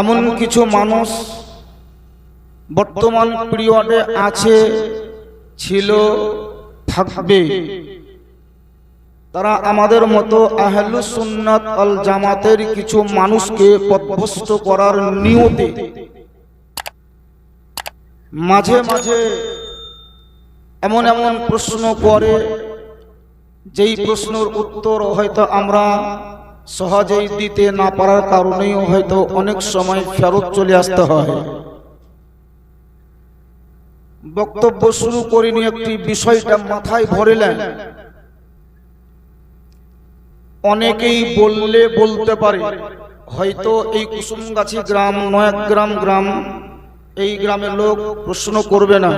এমন কিছু মানুষ বর্তমান পিরিয়ডে আছে ছিল থাকবে। তারা আমাদের মতো আহলু সুন্নাত আল জামাতের কিছু মানুষকে পথভ্রষ্ট করার নিয়তে। মাঝে মাঝে এমন এমন প্রশ্ন করে যেই প্রশ্নের উত্তর হয়তো আমরা সহজেই দিতে না পারার কারণেই হয়তো অনেক সময় ফেরত চলে আসতে হয়। বক্তব্য শুরু করিনি, একটি বিষয়টা মাথায় ভরিলেন অনেকেই বললে বলতে পারে, হয়তো এই কুসুমগাছি গ্রাম নয়াক গ্রাম গ্রাম এই গ্রামের লোক প্রশ্ন করবে না।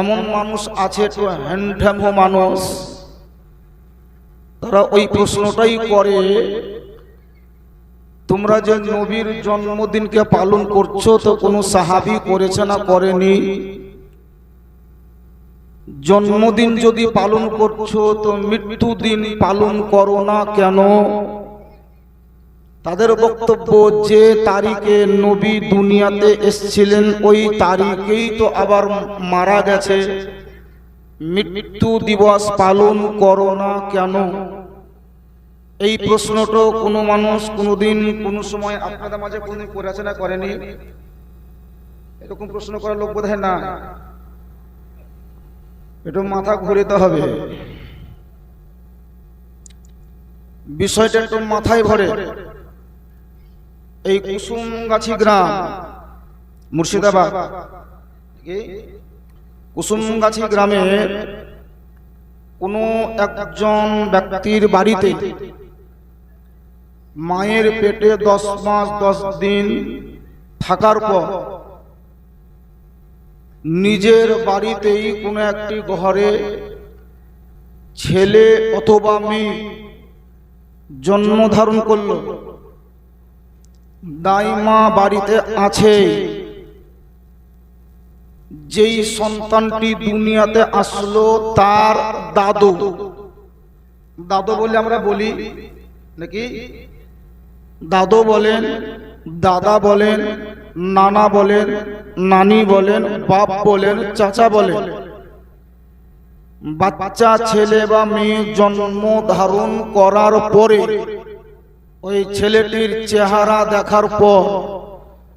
এমন মানুষ আছে একটু হ্যান্ডহ্যামো মানুষ। তারা ওই প্রশ্নটাই করে, তোমরা যে নবীর জন্মদিনকে পালন করছ তো কোনো সাহাবি করেছে না করেনি? জন্মদিন যদি পালন করছ তো মৃত্যু দিন পালন করো না কেন? তাদের বক্তব্য যে তারিখে নবী দুনিয়াতে এসেছিলেন, ওই তারিখেই তো আবার মারা গেছে। মৃত্যু দিবস পালন করো না কেন? এই প্রশ্নটা কোনো মানুষ কোনোদিন কোনো সময় আপনাদের মাঝে কোনোদিন করেছে করেনি? এরকম প্রশ্ন করার লোক বোধ না একটু মাথা ঘুরিতে হবে। বিষয়টা একটু মাথায় ভরে। এই কুসুমগাছি গ্রাম, মুর্শিদাবাদ? কুসুমগাছি গ্রামের কোনো একজন ব্যক্তির বাড়িতে মায়ের পেটে দশ মাস দশ দিন থাকার পর নিজের বাড়িতেই কোনো একটি ঘরে ছেলে অথবা মেয়ে জন্ম ধারণ করল। দাইমা বাড়িতে আছে। যেই সন্তানটি দুনিয়াতে আসলো তার দাদু। দাদু বলে আমরা বলি, নাকি? দাদু বলেন, দাদা বলেন, নানা বলেন, নানি বলেন, বাপ বলেন, চাচা বলেন। বাচ্চা, ছেলে বা মেয়ে জন্ম ধারণ করার পরে ওই ছেলেটির চেহারা দেখার পর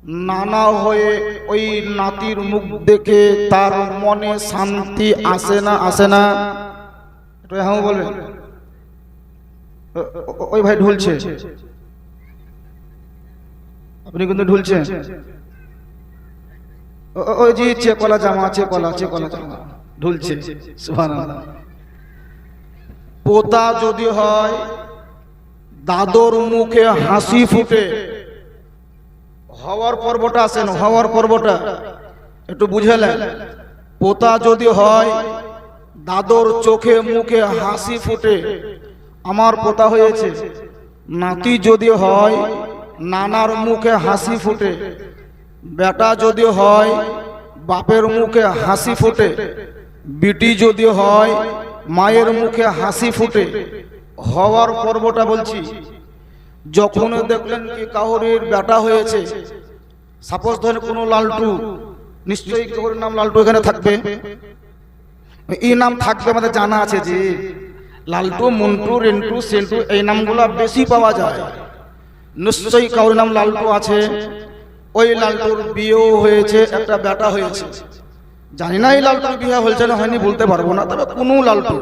নানা হয়ে ওই নাতির মুখ দেখে তার মনে শান্তি আসে না আসে না। একটু হ্যাঁ বলবেন ওই ভাই ঢুলছে। আপনি কিন্তু ও- ওই যে চেকলা জামা চেকলা চেকলা জামা ঢুলছে। পোতা যদি হয়, দাদর মুখে হাসি ফুটে। হওয়ার পর্বটা আসেন হওয়ার পর্বটা? একটু বুঝালেন পোতা যদি হয়, দাদর চোখে মুখে হাসি ফুটে। আমার পোতা হয়েছে। নাতি যদি হয়, নানার মুখে হাসি ফুটে। বেটা যদি হয়, বাপের মুখে হাসি ফুটে। বিটি যদি হয়, মায়ের মুখে হাসি ফুটে। হওয়ার পর্বটা বলছি। যখন দেখলেন কি কাহরির বেটা হয়েছে সাপোজ ধরেন কোনো লালটু নিশ্চয়ই কাহরির নাম লালটু এখানে থাকবে। এই নাম থাকবে আমাদের জানা আছে যে লালটু মন্টু রেন্টু সেন্টু এই নামগুলো বেশি পাওয়া যায়। নিশ্চয়ই কাউর নাম লালটু আছে ওই লালটুর বিয়েও হয়েছে একটা বেটা হয়েছে। জানি না এই লালটুর বিয়ে হয়েছে না হয়নি বলতে পারব না তবে কোনো লালটু।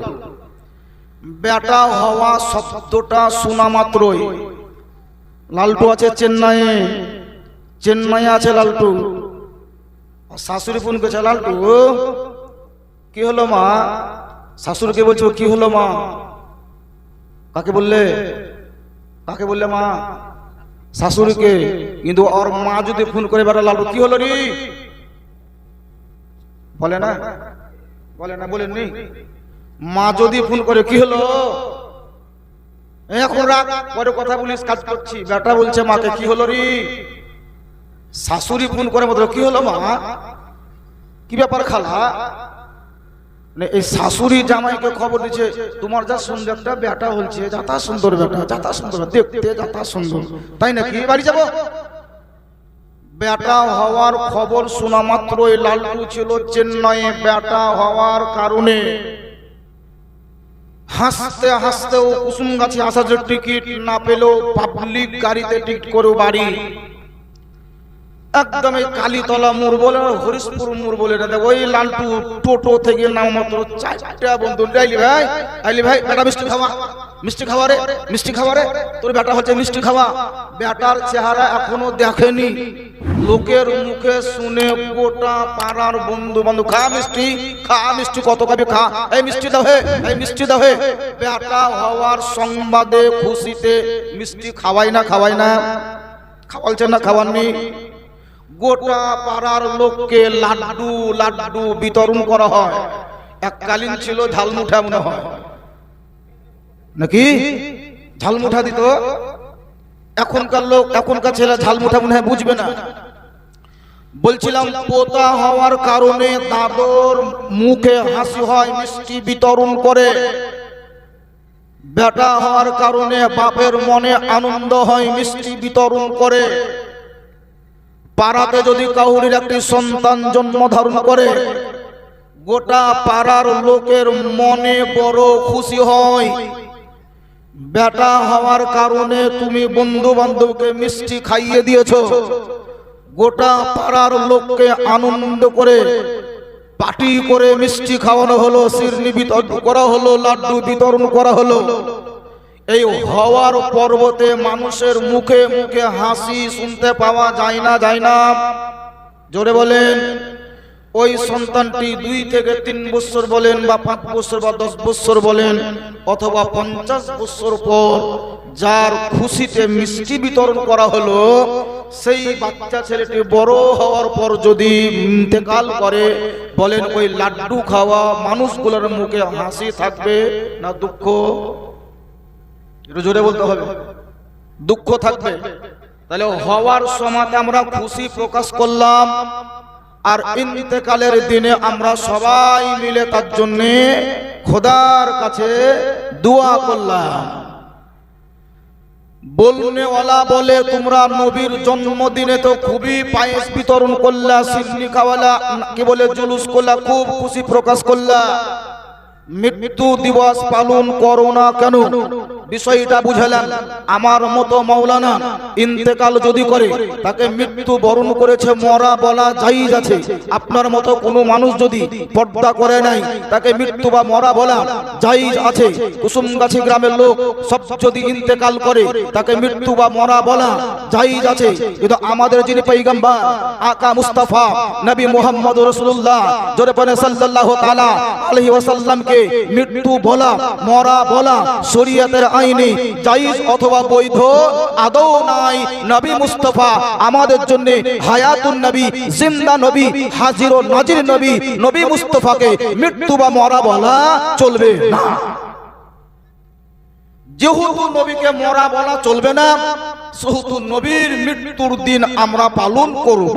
বেটা হওয়া শব্দটা শোনা মাত্রই। লালটু আছে চেন্নাইয়ে। চেন্নাইয়ে আছে লালটু। শাশুড়ি ফোন করেছে, লালটু কি হলো মা? শাশুড়িকে বলছো কি হলো মা? কাকে বললে? কাকে বললে মা? শাশুড়িকে। কিন্তু ওর মা যদি ফোন করে বেড়া লালটু, কি হলো রে? বলে না। বলে না, বলেননি। মা যদি ফোন করে, কি হলো? এখন রাখ পরে কথা বলিস, কাজ করছি। বেটা বলছে, মাকে কি হলো রে? শাশুড়ি ফোন করে মতো কি হলো মা? কি ব্যাপার খালা? এই শাশুড়ি জামাইকে খবর দিচ্ছে, তোমার যা সুন্দর একটা বেটা হচ্ছে যাতা সুন্দর বেটা, যাতা সুন্দর দেখতে যাতা সুন্দর, তাই নাকি? বাড়ি যাব? বেটা হওয়ার খবর শোনা মাত্রই লালটু ছিল চেন্নাইয়ে, বেটা হওয়ার কারণে। হাসতে হাসতে ও কুসুম গাছে আসা যে টিকিট না পেলেও পাবলিক গাড়িতে টিকিট করো বাড়ি। একদম এই কালীতলা মোর বলে, হরিশপুর মোর বলে ওই লালটু টোটো থেকে নাম মাত্র চারটা বন্ধু। আইলি ভাই আইলি ভাই, বেটা মিষ্টি খাওয়া। মিষ্টি খাওয়া রে, মিষ্টি খাওয়া রে। তোর বেটা হচ্ছে মিষ্টি খাওয়া। বেটার চেহারা এখনও দেখেনি। লোকের মুখে শুনে গোটা পাড়ার বন্ধু বান্ধব খা মিষ্টি খা মিষ্টি, কত খাবি, খা। এই মিষ্টি দাও হে, এই মিষ্টি দাও হে। বেটা হওয়ার সংবাদে খুশিতে মিষ্টি খাওয়াই না খাওয়াই না। খাওয়ালছে না, খাওয়াননি। গোটা পাড়ার লোককে লাড্ডু লাড্ডু বিতরণ করা হয়। এককালীন ছিল, ঝালমুঠা মনে হয়। নাকি? ঝালমুঠা দিত? এখনকার লোক, এখনকার ছেলে ঝালমুঠা মনে হয় বুঝবে না। বলছিলাম, পোতা হওয়ার কারণে দাদর মুখে হাসি হয়, মিষ্টি বিতরণ করে। বেটা হওয়ার কারণে বাপের মনে আনন্দ হয়, মিষ্টি বিতরণ করে। পাড়াতে যদি কাউরির একটি সন্তান জন্ম ধারণ করে, গোটা পাড়ার লোকের মনে বড় খুশি হয়। বেটা হওয়ার কারণে তুমি বন্ধু বান্ধবকে মিষ্টি খাইয়ে দিয়েছ। গোটা পাড়ার লোককে আনন্দ করে পার্টি করে মিষ্টি খাওয়ানো হলো শিরনি বিতরণ করা হলো, লাড্ডু বিতরণ করা হলো। এই হওয়ার পর্বতে মানুষের মুখে মুখে হাসি শুনতে পাওয়া যায় না যায় না। জোরে বলেন, ওই সন্তানটি দুই থেকে তিন বছর বলেন বা পাঁচ বছর বা দশ বছর বলেন, অথবা পঞ্চাশ বছর পর যার খুশিতে মিষ্টি বিতরণ করা হলো সেই বাচ্চা ছেলেটি বড় হওয়ার পর যদি ইন্তেকাল করে, বলেন ওই লাড্ডু খাওয়া মানুষগুলোর মুখে হাসি থাকবে না দুঃখ? জোরে বলতে হবে। দুঃখ থাকবে। তাহলে হওয়ার সময় আমরা খুশি প্রকাশ করলাম। আর ইন্তেকালের দিনে আমরা সবাই মিলে তার জন্য খোদার কাছে দোয়া করলাম। বলনেওয়ালা বলে, তোমরা নবীর জন্মদিনে তো খুবই পায়েস বিতরণ করলা সিজনি খাওয়ালা কি বলে জুলুস করলা, খুব খুশি প্রকাশ করলা। মৃত্যু দিবস পালন করো না কেন? বিষয়টা বুঝালেন আমার মতো মৌলানা ইন্তেকাল যদি করে, তাকে মৃত্যু বরণ করেছে, মরা বলা জাইজ আছে। আপনার মতো কোনো মানুষ যদি পর্দা করে নাই, তাকে মৃত্যু বা মরা বলা যাই আছে। কুসুমগাছি গ্রামের লোক সব যদি ইন্তেকাল করে, তাকে মৃত্যু বা মরা বলা জাইজ আছে। কিন্তু আমাদের যিনি পৈগম্বর, আকা মুস্তাফা, নবী মোহাম্মদ রসুল্লাহ জোরে পনে সাল্লাল্লাহু তাআলা আলাইহি ওয়াসাল্লামকে মৃত্যু বলা, মরা বলা শরীয়তের আইনে, জায়েজ অথবা বৈধ, আদৌ নাই। নবী মুস্তাফা আমাদের জন্য হায়াতুন নবী, জিন্দা নবী, হাজির ও নাজির নবী নবী মুস্তাফাকে মৃত্যু বা মরা বলা চলবে না। যেহেতু নবীকে মরা বলা চলবে না, সেহেতু নবীর মৃত্যুর দিন আমরা পালন করব।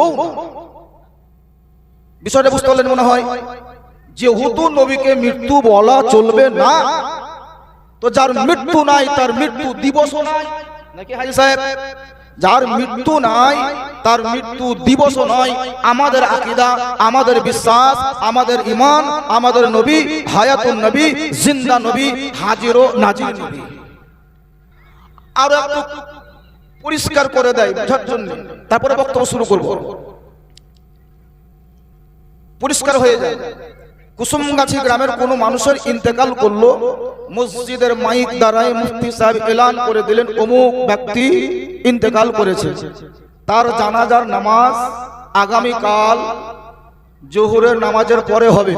বিষয়টা বুঝতে পারলেন মনে হয়? যেহেতু নবীকে মৃত্যু বলা চলবে না তো যার মৃত্যু নাই, তার মৃত্যু দিবস যার মৃত্যু নাই, তার মৃত্যু দিবস নয়। আমাদের আকিদা, আমাদের বিশ্বাস, আমাদের ইমান আমাদের নবী, হায়াতুন নবী, জিন্দা নবী, হাজির ও নাজির নবী। আরও একটু পরিষ্কার করে দেয়, বোঝার জন্য। তারপরে বক্তব্য শুরু করব। পরিষ্কার হয়ে যায়। কুসুমগাছি গ্রামের কোনো মানুষের ইন্তেকাল করল। মসজিদের মাইক দ্বারাই মুফতি সাহেব এলান করে দিলেন, অমুক ব্যক্তি ইন্তেকাল করেছে। তার জানাজার নামাজ আগামীকাল জোহরের নামাজের পরে হবে।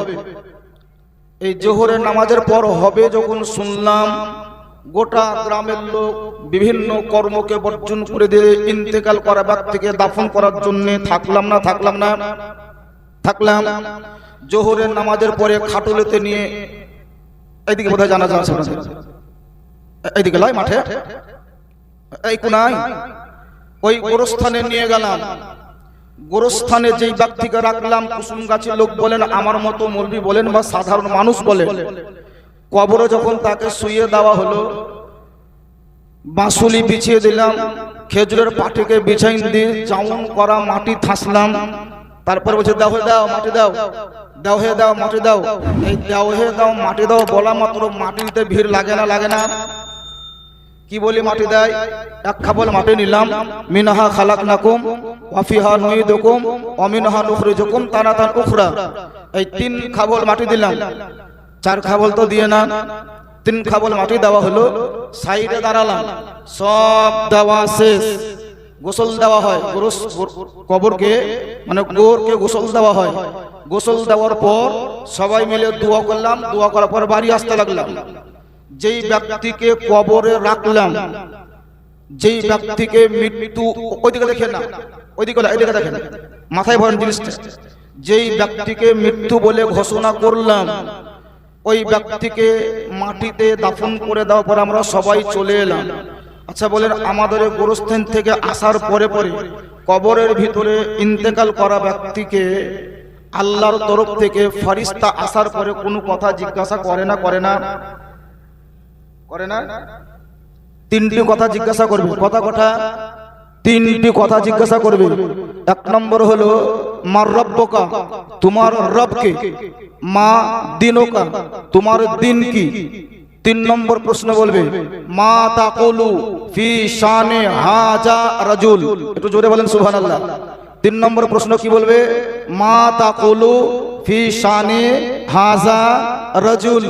এই জোহরের নামাজের পর হবে যখন শুনলাম গোটা গ্রামের লোক বিভিন্ন কর্মকে বর্জন করে দিয়ে ইন্তেকাল করা ব্যক্তিকে দাফন করার জন্য থাকলাম না থাকলাম না, থাকলাম। জোহরের নামাজের পরে খাটুলেতে নিয়ে এইদিকে বোধহয় জানা যাচ্ছে এইদিকে লাই মাঠে। এই কোনায় ওই গোরস্থানে নিয়ে গেলাম। গোরস্থানে যেই ব্যক্তিকে রাখলাম কুসুম গাছের লোক বলেন, আমার মতো মৌলবি বলেন বা সাধারণ মানুষ বলেন। কবরে যখন তাকে শুয়ে দেওয়া হলো, বাঁশুলি বিছিয়ে দিলাম, খেজুরের পাটিকে বিছাই দিয়ে চাউন করা মাটি থাসলাম তারপর বলছে, দাও দাও, মাটি দাও দাও হে দাও, মাটি দাও। এই দাও হে দাও, মাটি দাও বলা মাত্র মাটিতে ভিড় লাগে না লাগে না। কি বলি মাটি দেয় এক খাবল মাটি নিলাম, মিনহা খালাক নাকুম ওয়াফিহা নুইদুকুম, অমিনহা নুখরিজুকুম, তানাতান উখরা। এই তিন খাবল মাটি দিলাম, চার খাবল তো দিয়ে না। তিন খাবল মাটি দেওয়া হলো, সাইডে দাঁড়ালাম, সব দেওয়া শেষ। গোসল দেওয়া হয়, গোরস কবরকে মানে গোরকে গোসল দেওয়া হয়। গোসল দেওয়ার পর সবাই মিলে দোয়া করলাম, দোয়া করার পর বাড়ি আসতে লাগলাম। যেই ব্যক্তিকে কবরে রাখলাম, যেই ব্যক্তিকে মৃত্যু, ওইদিকে দেখেন না, ওইদিকে এদিকে দেখেন, মাথায় ভরেন জিনিসটা। যেই ব্যক্তিকে মৃত্যু বলে ঘোষণা করলাম, ওই ব্যক্তিকে মাটিতে দাফন করে দেওয়ার পর আমরা সবাই চলে এলাম। আচ্ছা বলেন আমাদের গোরস্থান থেকে আসার পরে পরে কবরের ভিতরে ইন্তেকাল করা ব্যক্তিকে আল্লাহর তরফ থেকে ফারিস্তা আসার পরে কোনো কথা জিজ্ঞাসা করে না করে না? করে না? তিনটি কথা জিজ্ঞাসা করবে। কথা কথা তিনটি কথা জিজ্ঞাসা করবে। এক নম্বর হলো মার রব্বকা তোমার রবকে মা দিনকা তোমার দিন কি তিন নম্বর প্রশ্ন বলবে, মা তাকুলু ফি শানে হাজা রাজুল? একটু জোরে বলেন, সুবহানাল্লাহ। তিন নম্বর প্রশ্ন কি বলবে, মা তাকুলু ফি শানে হাজা রাজুল?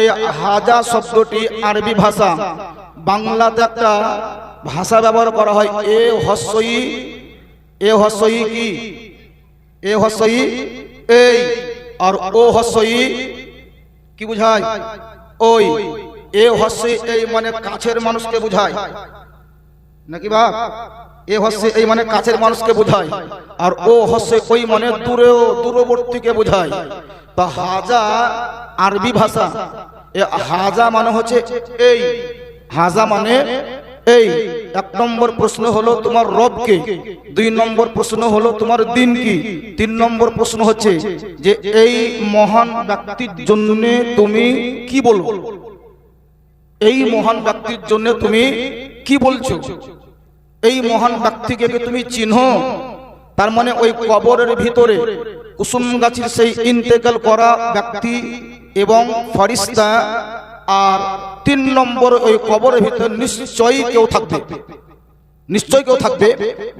এই হাজা শব্দটি আরবি ভাষা। বাংলাতে একটা ভাষা ব্যবহার করা হয়, এ হস্যই এ হস্যই কি? এ হস্যই এই, আর ও হস্যই কি বুঝায়? ওই, এ হচ্ছে এই মানে কাছের মানুষকে বুঝায়। নাকি বাপ? এ হচ্ছে এই মানে কাছের মানুষকে বোঝায়। আর ও হচ্ছে ওই মানে দূরেও, দূরবর্তীকে বোঝায়। তা হাজা আরবি ভাষা। এ হাজা মানে হচ্ছে এই। হাজা মানে এই, এক নম্বর প্রশ্ন হলো তোমার রবকে, দুই নম্বর প্রশ্ন হলো তোমার দিন কি তিন নম্বর প্রশ্ন হচ্ছে যে এই মহান ব্যক্তির জন্য তুমি কি বলব? এই মহান ব্যক্তির জন্য তুমি কি বলছো? এই মহান ব্যক্তিকে তুমি চিহ্ন, তার মানে ওই কবরের ভিতরে কুসুম গাছের সেই ইন্তেকাল করা ব্যক্তি এবং ফরিস্তা আর তিন নম্বর ওই কবরের ভিতরে নিশ্চয়ই কেউ থাকবে। নিশ্চয় কেউ থাকবে?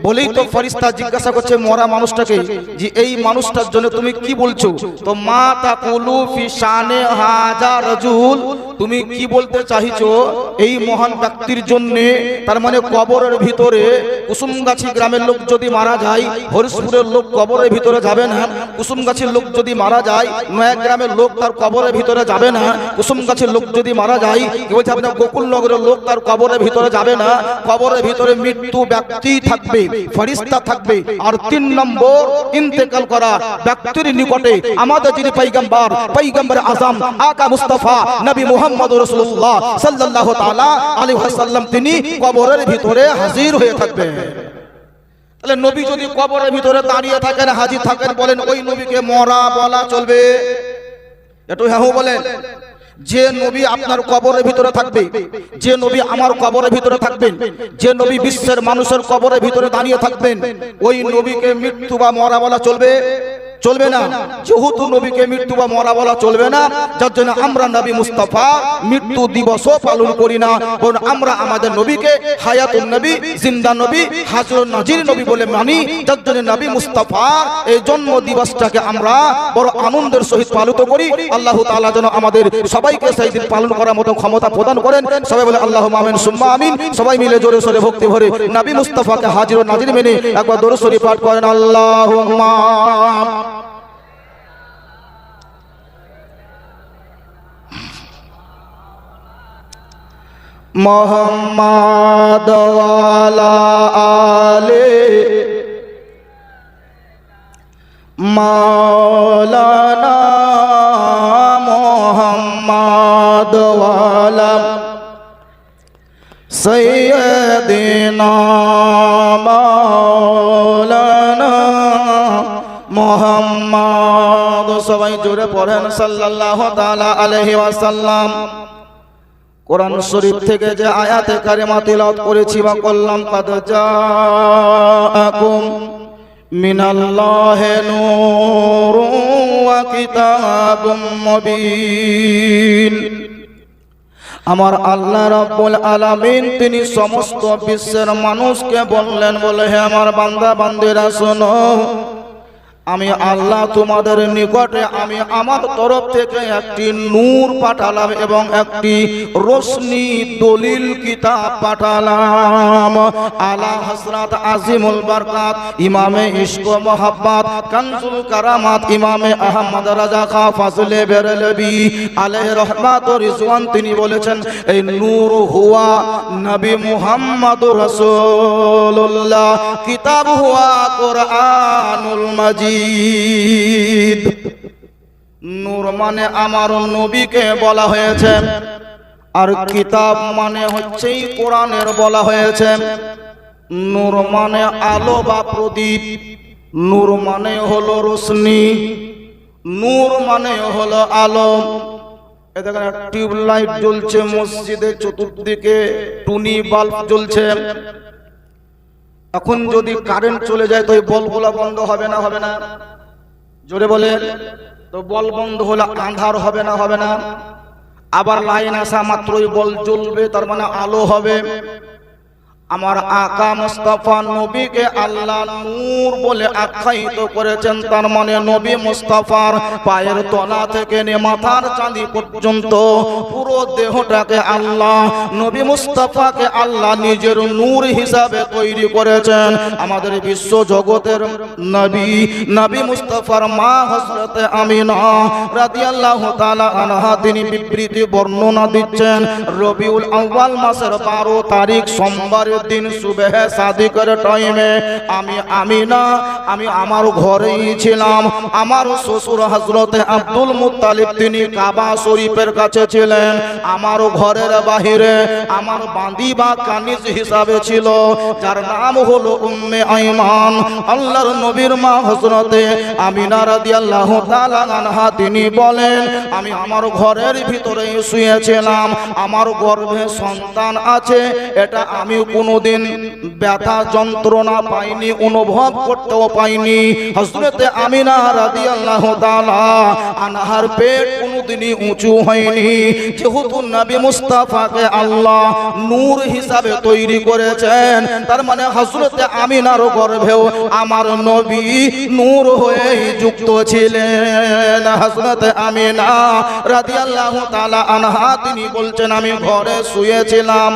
বলেই তো ফরিস্তা জিজ্ঞাসা করছে মরা মানুষটাকে যে এই মানুষটার জন্য তুমি কি বলছো? তো মা তা কুলু ফি শানে হাজা রাজুল, তুমি কি বলতে চাইছো? এই মহান ব্যক্তির জন্য, তার মানে কবরের ভিতরে, কুসুমগাছি গ্রামের লোক যদি মারা যায়, হরিশপুরের লোক কবরের ভিতরে যাবে না, কুসুমগাছির লোক যদি মারা যায়, নয়া গ্রামের লোক তার কবরের ভিতরে যাবে না, কুসুমগাছির লোক যদি মারা যায় বলছে আপনার গোকুলনগরের লোক তার কবরের ভিতরে যাবে না, কবরের ভিতরে মৃত্যু ব্যক্তি থাকবে ফরিস্তা থাকবে, আর তিন নম্বর ইন্তেকাল করা ব্যক্তির নিকটে আমাদের যিনি পৈগম্বর পৈগম্বর আজম, আকা মুস্তাফা, নবী মুহাম্মদ রাসূলুল্লাহ সাল্লাল্লাহু তাআলা আলাইহি ওয়াসাল্লাম, তিনি কবরের ভিতরে হাজির হয়ে থাকবেন। তাহলে নবী যদি কবরের ভিতরে দাঁড়িয়ে থাকেন, হাজির থাকেন, বলেন, ওই নবীকে মরা বলা চলবে? একটু হ্যাঁ বলেন। যে নবী আপনার কবরের ভিতরে থাকবে, যে নবী আমার কবরের ভিতরে থাকবেন, যে নবী বিশ্বের মানুষের কবরের ভিতরে দাঁড়িয়ে থাকবেন, ওই নবীকে মৃত্যু বা মরা বলা চলবে। চলবে না। যেহেতু নবীকে মৃত্যু বা মরা বলা চলবে না, যার জন্য আমরা নবী মুস্তাফা মৃত্যু দিবসও পালন করি না। বরং আমরা আমাদের নবীকে হায়াতুন নবী, জিন্দা নবী হাজর নাজির নবী বলে মানি। যার জন্য নবী মুস্তাফা এই জন্ম দিবসটাকে আমরা বড় আনন্দের সহিত পালিত করি। আল্লাহ তাআলা যেন আমাদের সবাইকে সেই দিন পালন করার মতো ক্ষমতা প্রদান করেন। সবাই বলে আল্লাহ আমিন, সুম্মা আমিন। সবাই মিলে জোরে সোরে ভক্তি ভরে নবী মুস্তাফাকে হাজির ও নাজির মেনে একবার দরুদ শরীফ পাঠ করেন। আল্লাহুম্মা মোহাম্মদ আলে মাওলানা মোহাম্মদ সৈয়দিনা মাওলানা মোহাম্মদ। সবাই জুড়ে পড়েন সাল্লাল্লাহু তাআলা আলাইহি ওয়াসাল্লাম। কোরআন শরীফ থেকে যে আয়াতে কারিমা তিলাওয়াত করেছি বা করলাম কাদ জাআকুম মিনাল্লাহি নূরুন ওয়া কিতাবুম মুবিন। আমার আল্লাহ রাব্বুল আলামিন তিনি সমস্ত বিশ্বের মানুষকে বললেন বলে হে আমার বান্দা বান্দিরা শোনো। আমি আল্লাহ তোমাদের নিকটে, আমি আমার তরফ থেকে একটি নূর পাঠালাম এবং একটি রোশনি দলিল কিতাব পাঠালাম। আলা হজরত আজিমুল বারকাত, ইমামে ইশক মোহাব্বত, কানজুল কারামাত, ইমামে আহমদ রাজা খা ফাজলে বেরলবি আলাইহি রহমাত ও রিজওয়ান, তিনি বলেছেন, এই নূর হুয়া নবী মুহাম্মদুর রাসূলুল্লাহ, কিতাব হুয়া কোরআনুল মাজিদ। নূর মানে আমার নবীকে বলা হয়েছে। আর কিতাব মানে হচ্ছে কোরআনের বলা হয়েছে। নূর মানে আলো বা প্রদীপ। নূর মানে হলো রোশনি। নূর মানে হলো আলো। এ দেখেন টিউব জ্বলছে, মসজিদের চতুর্দিকে টুনি বাল্ব জ্বলছে। এখন যদি কারেন্ট চলে যায়, তো এই বলগুলা বন্ধ হবে না হবে না। জোরে বলে, তো বল বন্ধ হলে আন্ধার হবে না হবে না। আবার লাইন আসা মাত্রই বল জ্বলবে, তার মানে আলো হবে। আমার আকা মুস্তাফা নবীকে আল্লাহ নূর বলে আখ্যায়িত করেছেন। তার মানে নবী মুস্তাফার পায়ের তলা থেকে নে মাথার চাঁদি পর্যন্ত পুরো দেহটাকে আল্লাহ, নবী মুস্তাফাকে আল্লাহ নিজের নূর হিসাবে তৈরি করেছেন। আমাদের বিশ্ব জগতের নবী নবী মুস্তাফার মা হযরতে আমিনা রাদিয়াল্লাহু তাআলা আনহা, তিনি বিবৃতি বর্ণনা দিচ্ছেন, রবিউল আউয়াল মাসের 12 তারিখ সোমবারের দিন সুবেহ সাদিকের টাইমে আমি আমিনা, আমি আমার ঘরেই ছিলাম। আমার শ্বশুর হযরতে আব্দুল মুত্তালিব, তিনি কাবা শরীফের কাছে ছিলেন। আমার ঘরের বাহিরে আমার বাঁধি বা কানিজ হিসাবে ছিল, যার নাম হলো উম্মে আইমান। আল্লাহর নবীর মা হযরতে আমিনা রাদিয়াল্লাহু তাআলা আনহা, তিনি বলেন, আমি আমার ঘরের ভিতরে শুয়েছিলাম। আমার গর্ভে সন্তান আছে, এটা আমি কোনোদিন ব্যথা যন্ত্রণা পাইনি, অনুভব করতেও পাইনি। হযরতে আমিনা রাদিয়াল্লাহু তাআলা আনহার পেট কোনোদিনই উঁচু হয়নি। যেহেতু নবী মুস্তাফাকে আল্লাহ নূর হিসাবে তৈরি করেছেন, তার মানে হযরতে আমিনার গর্ভেও আমার নবী নূর হয়ে যুক্ত ছিলেন। হযরতে আমিনা রাদি আল্লাহ তাআলা আনহা, তিনি বলছেন, আমি ঘরে শুয়েছিলাম।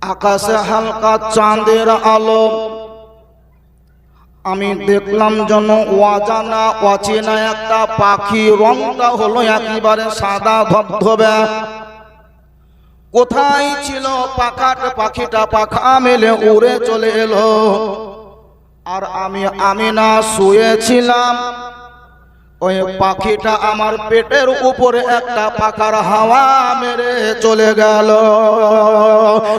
আকাশে হালকা চাঁদের আলো। আমি দেখলাম যেন অজানা, অচেনা একটা পাখি। রংটা হলো একেবারে সাদা, ধবধবে। কোথায় ছিল পাখাট পাখিটা? পাখা মেলে উড়ে চলে এলো। আর আমি আমি না শুয়েছিলাম। ওই পাখিটা আমার পেটের উপরে একটা পাকার হাওয়া মেরে চলে গেল।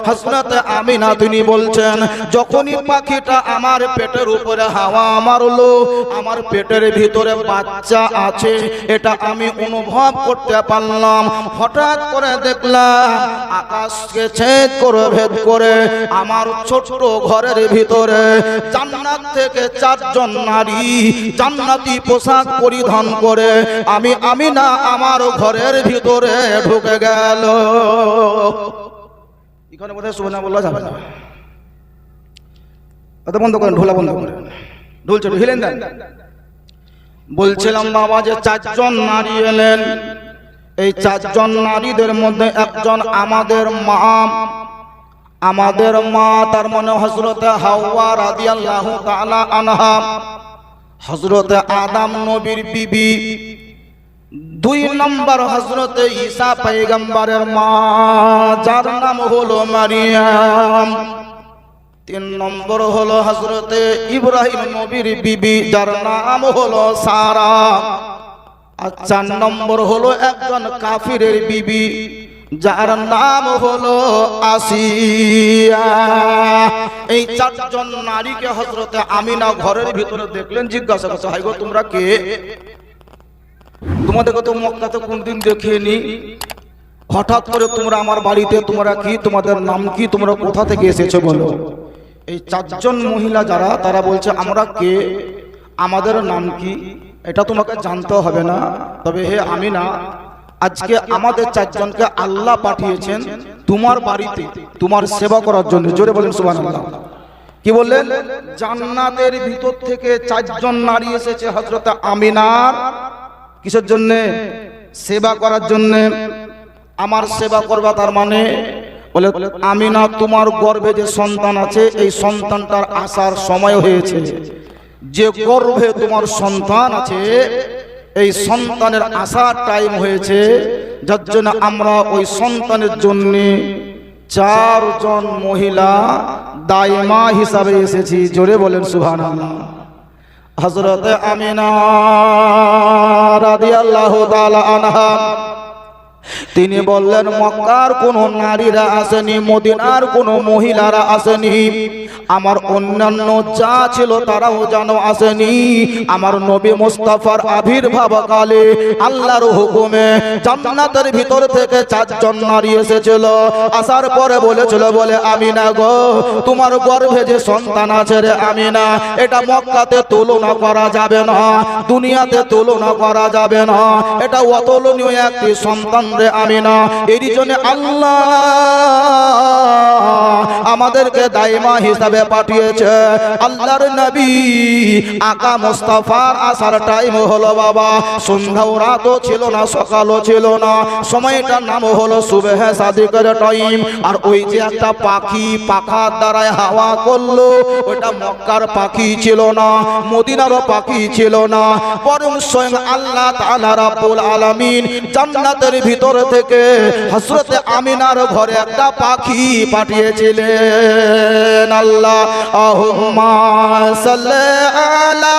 হসরত আমিনা তিনি বলছেন, যখনই পাখিটা আমার পেটের উপরে হাওয়া মারলো, আমার পেটের ভিতরে বাচ্চা আছে, এটা আমি অনুভব করতে পারলাম। হঠাৎ করে দেখলাম আকাশকে ছেদ করে ভেদ করে আমার ছোট্ট ঘরের ভিতরে জান্নাত থেকে চারজন নারী জান্নাতি পোশাক পরিধান করে, আমি আমি না আমার ঘরের ভিতরে ঢুকে গেল। এখানে যাবে না। বন্ধ করেন, ঢোলা বন্ধ করেন। দেন বলছিলাম, বাবা যে চারজন নারী এলেন, এই চারজন নারীদের মধ্যে একজন আমাদের মা। আমাদের মা, তার মনে হজরতে হাওয়া রাদিয়াল্লাহু তাআলা আনহা। হজরতে আদাম নবীর বিবি। দুই নম্বর হজরতে ঈসা পয়গম্বরের মা, যার নাম হলো মারিয়াম। তিন নম্বর হলো হজরতে ইব্রাহিম নবীর বিবি, যার নাম হলো সারা। আর চার নম্বর হলো একজন কাফিরের বিবি। যার নাম হলো আসিয়া। এই চারজন নারীকে হজরতে আমিনা ঘরের ভিতরে দেখলেন, জিজ্ঞাসা করছে হাই গো, তোমরা কে? তোমাদেরকে তো মক্কাতে কোনদিন দেখিনি। হঠাৎ করে তোমরা আমার বাড়িতে, তোমরা কি, তোমাদের নাম কি, তোমরা কোথা থেকে এসেছ বলো? এই চারজন মহিলা যারা, তারা বলছে, আমরা কে? আমাদের নাম কি? এটা তোমাকে জানতে হবে না। তবে হে আমি না আজকে আমাদের চারজনকে আল্লাহ পাঠিয়েছেন তোমার বাড়িতে তোমার সেবা করার জন্য। জোরে বলেন, সুবহানাল্লাহ। কি বললেন? জান্নাতের ভিতর থেকে চারজন নারী এসেছে হজরত আমিনার কিসের জন্য? সেবা করার জন্য। আমার সেবা করবা তার মানে? বলে, আমিনা, তোমার গর্ভে যে সন্তান আছে, এই সন্তানটার আসার সময় হয়েছে। যে গর্ভে তোমার সন্তান আছে এই সন্তানের আসার টাইম হয়েছে, যার জন্য আমরা ওই সন্তানের জন্য চারজন মহিলা দাইমা হিসাবে এসেছি। জোরে বলেন সুভান হজরত আমিনা তিনি বললেন, মক্কার কোন নারীরা আসেনি, মদিনার কোন মহিলারা আসেনি। আমার অন্যান্য যা ছিল তারাও যেন আসেনি। আমার নবী মুস্তাফার আবির্ভাব কালে আল্লাহর হুকুমে জান্নাতের ভিতর থেকে চারজন নারী এসেছিল। আসার পরে বলেছিল, বলে, আমিনা গো, তোমার গর্ভে যে সন্তান আছে রে আমিনা, এটা মক্কাতে তুলনা করা যাবে না, দুনিয়াতে তুলনা করা যাবে না। এটা অতুলনীয় একটি সন্তান রে আমিনা। এর জন্য আল্লাহ আমাদেরকে দায়মা হিসাবে পাঠিয়েছে। আল্লাহর নবী আকা মুস্তাফার আসার টাইম হলো বাবা। সন্ধ্যাও রাতও ছিল না, সকালও ছিল না। সময়টার নাম হলো সুবেহ সাদিকের টাইম আর ওই যে একটা পাখি পাখার দ্বারায় হাওয়া করল ওটা মক্কার পাখি ছিল না, মদিনারও পাখি ছিল না। বরং স্বয়ং আল্লাহ তাআলা রাব্বুল আলামিন জান্নাতের ভিতর থেকে হযরত আমিনার ঘরে একটা পাখি পাঠিয়েছিলেন। আল্লাহ আহমা সাল্লাহ